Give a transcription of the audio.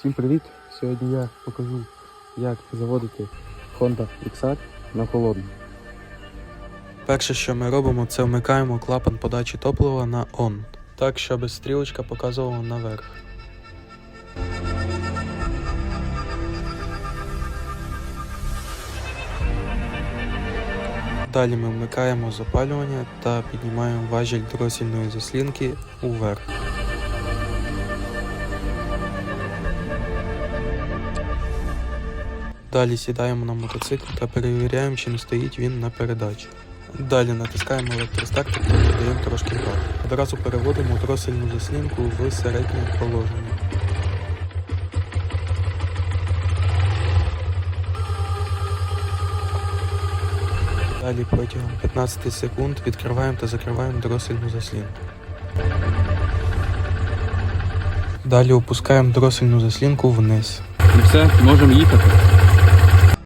Всім привіт! Сьогодні я покажу, як заводити Honda XR на холодну. Перше, що ми робимо, це вмикаємо клапан подачі топлива на ON, так, щоб стрілочка показувала наверх. Далі ми вмикаємо запалювання та піднімаємо важіль дросільної заслінки уверх. Далі сідаємо на мотоцикл та перевіряємо, чи не стоїть він на передачі. Далі натискаємо електростартер та додаємо трошки газу. Одразу переводимо дросельну заслінку в середнє положення. Далі протягом 15 секунд відкриваємо та закриваємо дросельну заслінку. Далі опускаємо дросельну заслінку вниз. І все, можемо їхати.